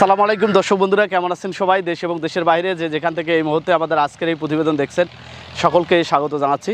সালাম আলাইকুম, দর্শক বন্ধুরা, কেমন আছেন সবাই? দেশ এবং দেশের বাইরে যে যেখান থেকে এই মুহূর্তে আমাদের আজকের এই প্রতিবেদন দেখছেন, সকলকে স্বাগত জানাচ্ছি।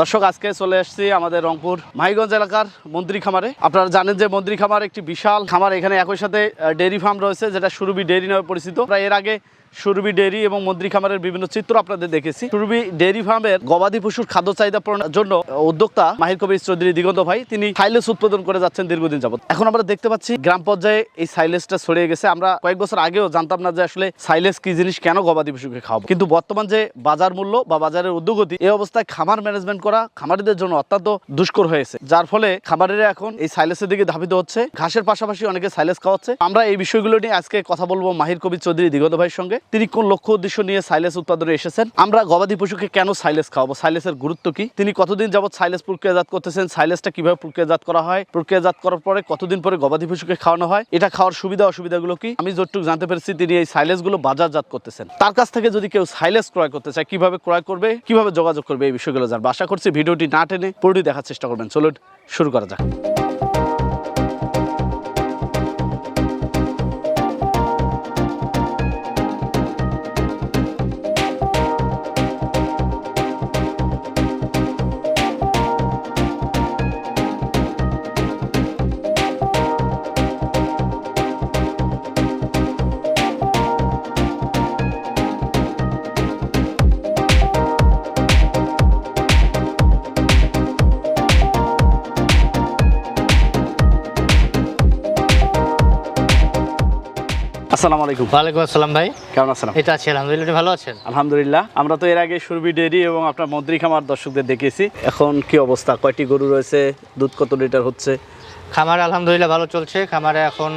দর্শক, আজকে চলে আসছি আমাদের রংপুর মাহিগঞ্জ এলাকার মন্ত্রী খামারে। আপনারা জানেন যে মন্ত্রী খামার একটি বিশাল খামার, এখানে একই সাথে ডেয়ারি ফার্ম রয়েছে, যেটা সুরভি ডেয়ারি নামে পরিচিত। প্রায় এর আগে সুরভি ডেয়ারি এবং মন্ত্রী খামারের বিভিন্ন চিত্র আপনাদের দেখেছি। সুরভি ডেয়ারি ফার্মের গবাদি পশুর খাদ্য চাহিদা পূরণের জন্য উদ্যোক্তা মাহির কবির চৌধুরী দিগন্ত ভাই, তিনি সাইলেস উৎপাদন করে যাচ্ছেন দীর্ঘদিন যাবত এখন আমরা দেখতে পাচ্ছি, গ্রাম পর্যায়ে এই সাইলেসটা ছড়িয়ে গেছে। আমরা কয়েক বছর আগেও জানতাম না যে আসলে সাইলেস কি জিনিস, কেন গবাদি পশুকে খাওয়াবো। কিন্তু বর্তমান যে বাজার মূল্য বা বাজারের উদ্যোগতি, এই অবস্থায় খামার ম্যানেজমেন্ট করা খামারিদের জন্য অত্যন্ত দুষ্কর হয়েছে। যার ফলে খামারিরা এখন এই সাইলেসের দিকে ধাবিত হচ্ছে। ঘাসের পাশাপাশি অনেকে সাইলেস খাওয়াচ্ছে। আমরা এই বিষয়গুলো নিয়ে আজকে কথা বলব মাহির কবির চৌধুরী দিগন্ত ভাইয়ের সঙ্গে। তিনি কোন লক্ষ্য উদ্দেশ্য নিয়ে সাইলেস উৎপাদনে এসেছেন। আমরা গবাদি পশুকে কেন সাইলেস খাওয়াবো? সাইলেসের গুরুত্ব কি? তিনি কতদিন যাবত সাইলেস প্রক্রিয়াজাত করতেছেন? সাইলেসটা কীভাবে প্রক্রিয়াজাত করা হয়? প্রক্রিয়াজাত করার পরে কতদিন পরে গবাদি পশুকে খাওয়ানো হয়? এটা খাওয়ার সুবিধা অসুবিধাগুলো কি? আমি যতটুকু জানতে পেরেছি, তিনি এই সাইলেসগুলো বাজারজাত করতেছেন। তার কাছ থেকে যদি কেউ সাইলেস ক্রয় করতে চায়, কীভাবে ক্রয় করবে? কীভাবে যোগাযোগ করবে? এই বিষয়গুলো জানব। আশা করছি ভিডিওটি না টেনে পুরোটি দেখার চেষ্টা করবেন। চলুন, শুরু করা যাক। আসসালামু আলাইকুম। ওয়ালাইকুম আসসালাম ভাই। কেমন আছেন এটা আছি আলহামদুলিল্লাহ ভালো আছেন? আলহামদুলিল্লাহ আমরা তো এর আগে সুরভি ডেয়ারি এবং আপনার মন্ত্রী খামার দর্শকদের দেখিয়েছি এখন কি অবস্থা? কয়টি গরু রয়েছে? দুধ কত লিটার হচ্ছে? খামার আলহামদুলিল্লাহ ভালো চলছে। খামারে এখন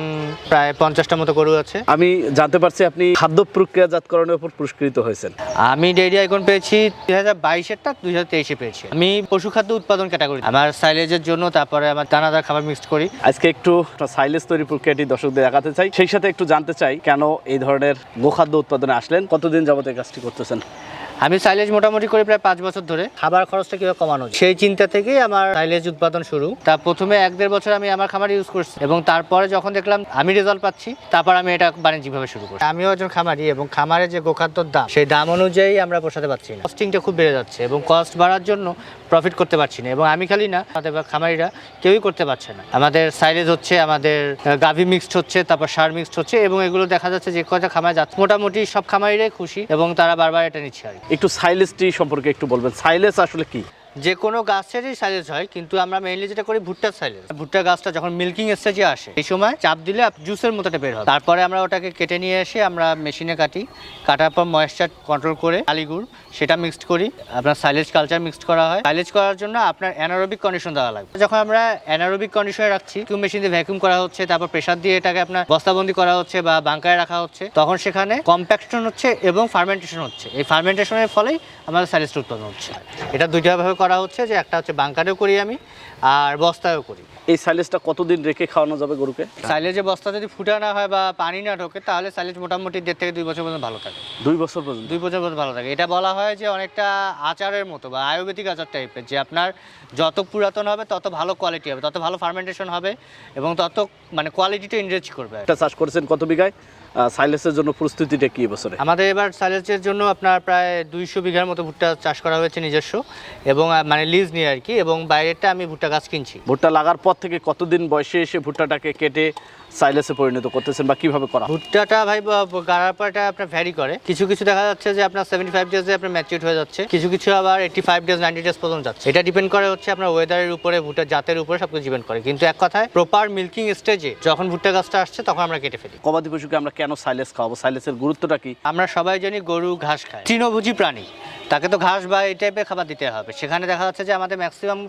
প্রায় পঞ্চাশটা মতো গরু আছে। আমি জানতে পারছি আপনি খাদ্য প্রক্রিয়াজাতকরণের উপর পুরস্কৃত হয়েছেন। আমি ডেইরি আইকন পেয়েছি দুই হাজার বাইশেরটা দুই হাজার তেইশে পেয়েছি। আমি পশু খাদ্য উৎপাদন ক্যাটাগরি আমার সাইলেজের জন্য তারপরে আমার দানাদার খাবার মিক্সড করি। আজকে একটু সাইলেজ তৈরি প্রক্রিয়াটি দর্শকদের দেখাতে চাই। সেই সাথে একটু জানতে চাই কেন এই ধরনের গোখাদ্য উৎপাদনে আসলেন? কতদিন যাবত এই কাজটি করতেছেন? আমি সাইলেজ মোটামুটি করে প্রায় পাঁচ বছর ধরে। খাবার খরচটা কীভাবে কমানো সেই চিন্তা থেকেই আমার সাইলেজ উৎপাদন শুরু। তা প্রথমে এক দেড় বছর আমি আমার খামার ইউজ করছি এবং তারপরে যখন দেখলাম আমি রেজাল্ট পাচ্ছি তারপর আমি এটা বাণিজ্যিকভাবে শুরু করি আমিও একজন খামারি এবং খামারের যে গোখাদ্যর দাম সেই দাম অনুযায়ী আমরা পোষাতে পারছি না। কস্টিংটা খুব বেড়ে যাচ্ছে এবং কস্ট বাড়ার জন্য প্রফিট করতে পারছি না এবং আমি খালি না আমাদের খামারিরা কেউই করতে পারছে না। আমাদের সাইলেজ হচ্ছে আমাদের গাভি মিক্সড হচ্ছে তারপর সার মিক্সড হচ্ছে এবং এগুলো দেখা যাচ্ছে যে কয়টা খামার যাচ্ছে। মোটামুটি সব খামারিরাই খুশি এবং তারা বারবার এটা নিচ্ছে আর কি। একটু সাইলেসটি সম্পর্কে একটু বলবেন। সাইলেস আসলে কি? যে কোনো গাছেরই সাইলেজ হয়, কিন্তু আমরা মেইনলি যেটা করি ভুট্টার সাইলেজ ভুট্টা গাছটা যখন মিল্কিং স্টেজে আসে, এই সময় চাপ দিলে জুসের মতো বের হয় তারপরে আমরা ওটাকে কেটে নিয়ে এসে আমরা মেশিনে কাটি। কাটার পর ময়েশ্চার কন্ট্রোল করে আলিগুড় সেটা মিক্সড করি। আপনার সাইলেজ কালচার মিক্সড করা হয়। সাইলেজ করার জন্য আপনার অ্যানারোবিক কন্ডিশন দেওয়া লাগবে। যখন আমরা অ্যানারোবিক কন্ডিশনে রাখছি ভ্যাকুম মেশিন দিয়ে ভ্যাকুম করা হচ্ছে, তারপর প্রেসার দিয়ে এটাকে আপনার বস্তাবন্দি করা হচ্ছে বা বাঙ্কায় রাখা হচ্ছে, তখন সেখানে কম্প্যাকশন হচ্ছে এবং ফার্মেন্টেশন হচ্ছে। এই ফার্মেন্টেশনের ফলেই আমাদের সাইলেজটা উৎপাদন হচ্ছে। এটা দুইটাভাবে করা হচ্ছে যে একটা হচ্ছে বাঙ্কারেও করি আমি আর বস্তায়ও করি। এই সাইলেসটা কতদিন রেখে খাওয়ানো যাবে গরুকে? সাইলেজে বস্তা যদি ফুটা না হয় বা পানি না ঢোকে তাহলে সাইলেজ মোটামুটি দেড় থেকে দুই বছর পর্যন্ত ভালো থাকে। দুই বছর পর্যন্ত? দুই বছর পর্যন্ত ভালো থাকে। এটা বলা হয় যে অনেকটা আচারের মতো বা আয়ুর্বেদিক আচার টাইপের যে আপনার যত পুরাতন হবে তত ভালো কোয়ালিটি হবে তত ভালো ফার্মেন্টেশন হবে এবং তত মানে কোয়ালিটিটা ইনরিচ করবে। একটা চাষ করেছেন কত বিঘায়? সাইলেসের জন্য প্রস্তুতিটা কি বছরে আমাদের এবার সাইলেসের জন্য আপনার প্রায় দুইশো বিঘার মতো ভুট্টা চাষ করা হয়েছে নিজস্ব এবং মানে লিজ নিয়ে আর কি এবং বাইরেরটা আমি ভুট্টা গাছ কিনছি। ভুট্টা লাগার পর থেকে কতদিন বয়সে এসে ভুট্টাটাকে কেটে সাইলেসে পরিণত করতেছেন বা কীভাবে করা? ভুট্টাটা ভাই পর আপনার ভ্যারি করে। কিছু কিছু দেখা যাচ্ছে যে আপনার সেভেন্টি ফাইভ ডেজে আপনার ম্যাচিউর হয়ে যাচ্ছে কিছু কিছু আবার eighty five days ninety days পর্যন্ত যাচ্ছে। এটা ডিপেন্ড করে হচ্ছে আপনার ওয়েদারের উপরে ভুট্টার জাতের উপরে সব কিছু ডিপেন্ড করে। কিন্তু এক কথায় প্রপার মিল্কিং স্টেজে যখন ভুট্টা গাছটা আসছে তখন আমরা কেটে ফেলি। গবাদি পশুকে আমরা কেন সাইলেস খাওয়াবো? সাইলেসের গুরুত্বটা কি? আমরা সবাই জানি গরু ঘাস খায়। তৃণভোজী প্রাণী। তাকে তো ঘাস বা এই টাইপের খাবার দিতে হবে। সেখানে দেখা যাচ্ছে যে আমাদের ম্যাক্সিমাম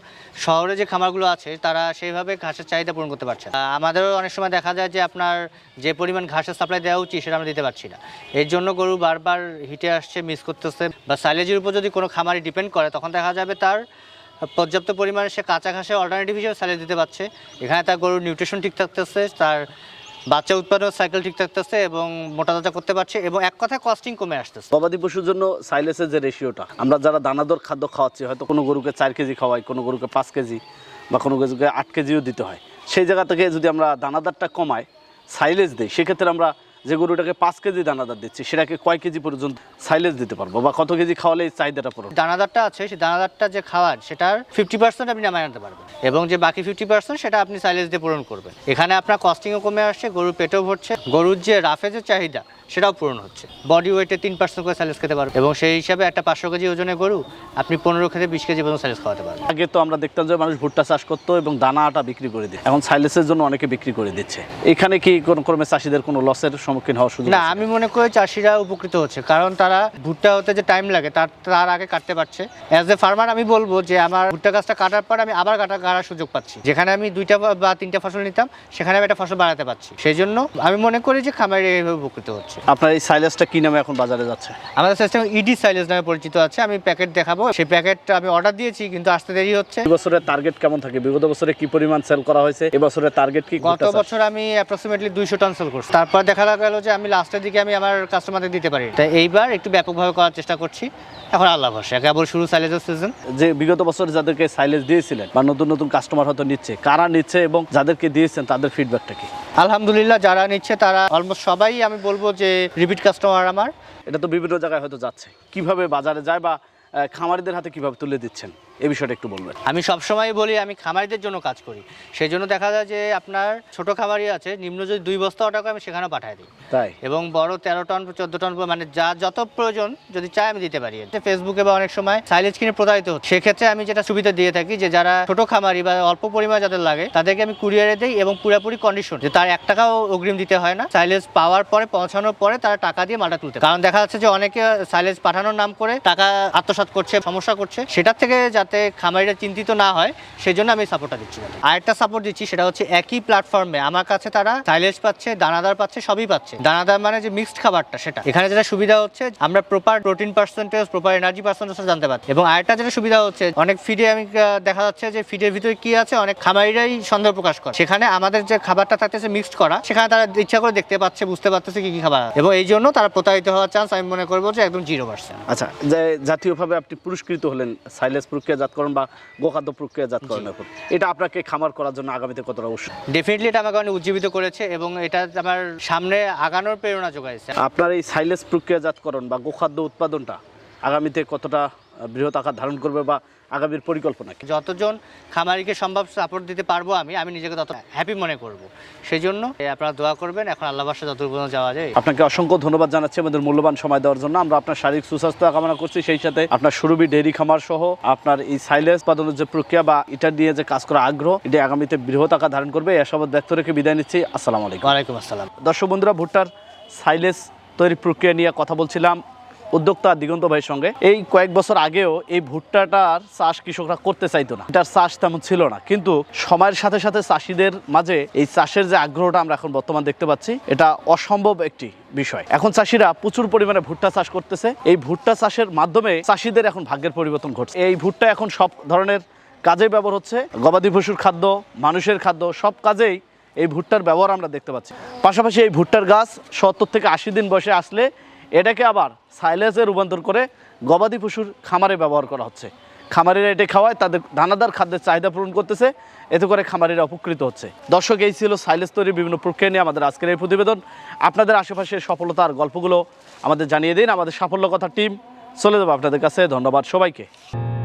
শহরে যে খামারগুলো আছে তারা সেইভাবে ঘাসের চাহিদা পূরণ করতে পারছে আমাদেরও অনেক সময় দেখা যায় যে আপনার যে পরিমাণ ঘাসের সাপ্লাই দেওয়া উচিত সেটা আমরা দিতে পারছি না। এর জন্য গরু বারবার হিটে আসছে মিস করতেছে বা সাইলেজের উপর যদি কোনো খামারি ডিপেন্ড করে, তখন দেখা যাবে তার পর্যাপ্ত পরিমাণে সে কাঁচা ঘাসে অল্টারনেটিভ হিসেবে সাইলেজ দিতে পারছে। এখানে তার গরুর নিউট্রিশন ঠিক থাকতেছে, তার বাচ্চা উৎপাদন সাইকেল ঠিক থাকতেছে এবং মোটা তাজা করতে পারছে এবং এক কথায় কস্টিং কমে আসতেছে। গবাদি পশুর জন্য সাইলেসের যে রেশিওটা আমরা যারা দানাদর খাদ্য খাওয়াচ্ছি, হয়তো কোনো গরুকে চার কেজি খাওয়াই কোনো গরুকে পাঁচ কেজি বা কোনো গরুকে আট কেজিও দিতে হয়। সেই জায়গা থেকে যদি আমরা দানাদারটা কমাই সাইলেজ দিই, সেক্ষেত্রে আমরা যে গরুটাকে পাঁচ কেজি দানাদার দিচ্ছি, সেটাকে কয় কেজি পর্যন্ত সাইলেজ দিতে পারব বা কত কেজি খাওয়ালে এই চাহিদাটা পূরণ দানাদারটা আছে, সেই দানাদারটা যে খাওয়ার, সেটার ফিফটি পার্সেন্ট আপনি নামায় আনতে পারবেন। এবং যে বাকি ফিফটি পার্সেন্ট সেটা আপনি সাইলেজ দিয়ে পূরণ করবেন। এখানে আপনার কস্টিংও কমে আসছে, গরুর পেটও ভরছে। গরুর যে রাফেজের চাহিদা সেটাও পূরণ হচ্ছে। বডি ওয়েটে তিন পার্সেন্ট করে সাইলেজ খেতে পারবেন এবং সেই হিসাবে একটা পাঁচশো কেজি ওজনের গরু আপনি পনেরো খেতে বিশ কেজি পর্যন্ত সাইলেজ খাওয়াতে পারবেন। আগে তো আমরা দেখতাম যে মানুষ ভুট্টা চাষ করতো এবং দানা আটা বিক্রি করে দিত। এখন সাইলেসের জন্য অনেকে বিক্রি করে দিচ্ছে। এখানে কি কোন ক্রমে চাষিদের কোনো লসের সম্মুখীন হওয়ার সুযোগ না আমি মনে করি চাষিরা উপকৃত হচ্ছে। কারণ তারা ভুট্টা হতে যে টাইম লাগে তার তার আগে কাটতে পারছে। অ্যাজ এ ফার্মার আমি বলব যে আমার ভুট্টা গাছটা কাটার পর আমি আবার কাটা কাটার সুযোগ পাচ্ছি। যেখানে আমি দুইটা বা- বা তিনটা ফসল নিতাম সেখানে আমি একটা ফসল বাড়াতে পারছি। সেই জন্য আমি মনে করি যে খামারে এইভাবে উপকৃত হচ্ছে। আপনার এই সাইলেসটা কি নামে এখন বাজারে যাচ্ছে? আমাদের সিস্টেম ইডি সাইলেজ নামে পরিচিত আছে। আমি প্যাকেট দেখাবো। সেই প্যাকেট আমি অর্ডার দিয়েছি কিন্তু আসতে দেরি হচ্ছে। এই বছরের টার্গেট কেমন থাকে? বিগত বছরে কি পরিমাণ সেল করা হয়েছে? এবছরের টার্গেট কি গত বছর আমি অ্যাপ্রক্সিমেটলি দুইশো টন সেল করছি। তারপর দেখা গেল যে আমি লাস্টের দিকে আমি আমার কাস্টমারদের দিতে পারি। তাই এইবার একটু ব্যাপকভাবে করার চেষ্টা করছি। এখন আল্লাহ ভরসা কেবল শুরু সাইলেজের সিজন যে বিগত বছর যাদেরকে সাইলেজ দিয়েছিলেন বা নতুন নতুন কাস্টমার হয়তো নিচ্ছে কারা নিচ্ছে এবং যাদেরকে দিয়েছেন তাদের ফিডব্যাকটা কি? আলহামদুলিল্লাহ যারা নিচ্ছে তারা অলমোস্ট সবাই আমি বলব যে রিপিট কাস্টমার আমার। এটা তো বিভিন্ন জায়গায় হয়তো যাচ্ছে। কীভাবে বাজারে যায় বা খামারিদের হাতে কীভাবে তুলে দিচ্ছেন? এই বিষয়টা একটু বলবেন। আমি সবসময় বলি আমি খামারিদের জন্য কাজ করি। সেই জন্য দেখা যায় যে আপনার ছোট খামারি আছে নিম্ন যদি দুই বস্তা করে আমি সেখানে পাঠিয়ে দিই। তাই? এবং বড় তেরো টন চোদ্দ টন মানে যা যত প্রয়োজন যদি চাই আমি দিতে পারি। ফেসবুকে বা অনেক সময় সাইলেজ কিনে প্রতারিত হচ্ছে। সেক্ষেত্রে আমি যেটা সুবিধা দিয়ে থাকি যে যারা ছোট খামারি বা অল্প পরিমাণ যাদের লাগে তাদেরকে আমি কুরিয়ারে দিই এবং পুরোপুরি কন্ডিশন যে তার এক টাকাও অগ্রিম দিতে হয় না। সাইলেজ পাওয়ার পরে পৌঁছানোর পরে তারা টাকা দিয়ে মালটা তুলতে কারণ দেখা যাচ্ছে যে অনেকে সাইলেজ পাঠানোর নাম করে টাকা আত্মসাৎ করছে সমস্যা করছে। সেটার থেকে যাতে খামারিরা চিন্তিত না হয় সেই জন্য আমি সাপোর্টটা দিচ্ছি। আরেকটা সাপোর্ট দিচ্ছি, সেটা হচ্ছে একই প্ল্যাটফর্মে আমার কাছে তারা সাইলেজ পাচ্ছে, দানাদার পাচ্ছে, সবই পাচ্ছে। দানাদার মানে যে মিক্সড খাবারটা, সেটা। এখানে যেটা সুবিধা হচ্ছে, আমরা proper protein percentage proper energy percentage জানতে পারছি। এবং আরেকটা যেটা সুবিধা হচ্ছে, অনেক ফিডে আমি দেখা যাচ্ছে যে ফিডের ভিতরে কি আছে, অনেক খামারিরাই সন্দেহ প্রকাশ করে। সেখানে আমাদের যে খাবারটা থাকতেছে মিক্সড করা, সেখানে তারা ইচ্ছা করে দেখতে পাচ্ছে, বুঝতে পারতেছে কি কি খাবার এবং এই জন্য তারা প্রতারিত হওয়ার চান্স আমি মনে করব যে একদম জিরো পার্সেন্ট আচ্ছা জাতীয়ভাবে আপনি পুরস্কৃত হলেন সাইলেজ প্রক্রিয়াজাতকরণ বা গোখাদ্য প্রক্রিয়াজাতকরণের উপর এটা আপনাকে খামার করার জন্য আগামীতে কতটা অবশ্যই? ডেফিনেটলি এটা আমাকে অনেক উজ্জীবিত করেছে এবং এটা আমার সামনে আগানোর প্রেরণা যোগাইছে। আপনার এই সাইলেস প্রক্রিয়াজাতকরণ বা গোখাদ্য উৎপাদনটা আগামীতে কতটা বৃহৎ আকার ধারণ করবে বা আগামীর পরিকল্পনা যতজন খামারিকে সম্ভব সাপোর্ট দিতে পারব আমি আমি নিজেকে তত হ্যাপি মনে করব। সেই জন্য আপনারা দোয়া করবেন এখন আল্লাহ বাসা যত পর্যন্ত যাওয়া যায়। আপনাকে অসংখ্য ধন্যবাদ জানাচ্ছি আমাদের মূল্যবান সময় দেওয়ার জন্য। আমরা আপনার শারীরিক সুস্বাস্থ্য কামনা করছি সেই সাথে আপনার সুরভি ডেইরি খামার সহ আপনার এই সাইলেন্স উৎপাদনের যে প্রক্রিয়া বা এটা নিয়ে যে কাজ করা আগ্রহ এটা আগামীতে বৃহৎ আকার ধারণ করবে। এসব ব্যক্ত রেখে বিদায় নিচ্ছি। আসসালামু আলাইকুম। ওয়ালাইকুম আসসালাম। দর্শক বন্ধুরা ভুট্টার সাইলেজ তৈরি প্রক্রিয়া নিয়ে কথা বলছিলাম। উদ্যোক্তা দিগন্ত ভাইয়ের সঙ্গে। এই কয়েক বছর আগেও এই ভুট্টাটার চাষ কৃষকরা করতে চাইতো না। এটার চাষ তেমন ছিল না। কিন্তু সময়ের সাথে সাথে চাষিদের মাঝে এই চাষের যে আগ্রহটা আমরা এখন বর্তমান দেখতে পাচ্ছি, এটা অসম্ভব একটি বিষয়। এখন চাষিরা প্রচুর পরিমাণে ভুট্টা চাষ করতেছে। এই ভুট্টা চাষের মাধ্যমে চাষিদের এখন ভাগ্যের পরিবর্তন ঘটছে। এই ভুট্টা এখন সব ধরনের কাজে ব্যবহার হচ্ছে। গবাদি পশুর খাদ্য, মানুষের খাদ্য, সব কাজেই এই ভুট্টার ব্যবহার আমরা দেখতে পাচ্ছি। পাশাপাশি এই ভুট্টার গাছ সত্তর থেকে আশি দিন বয়সে আসলে এটাকে আবার সাইলেজে রূপান্তর করে গবাদি পশুর খামারে ব্যবহার করা হচ্ছে। খামারিরা এটা খাওয়ায়, তাদের দানাদার খাদ্যের চাহিদা পূরণ করতেছে, এতে করে খামারিরা উপকৃত হচ্ছে। দর্শক, এই ছিল সাইলেজ তৈরির বিভিন্ন প্রক্রিয়া নিয়ে আমাদের আজকের এই প্রতিবেদন। আপনাদের আশেপাশের সফলতার গল্পগুলো আমাদের জানিয়ে দিন। আমাদের সাফল্য কথা টিম চলে যাব আপনাদের কাছে। ধন্যবাদ সবাইকে।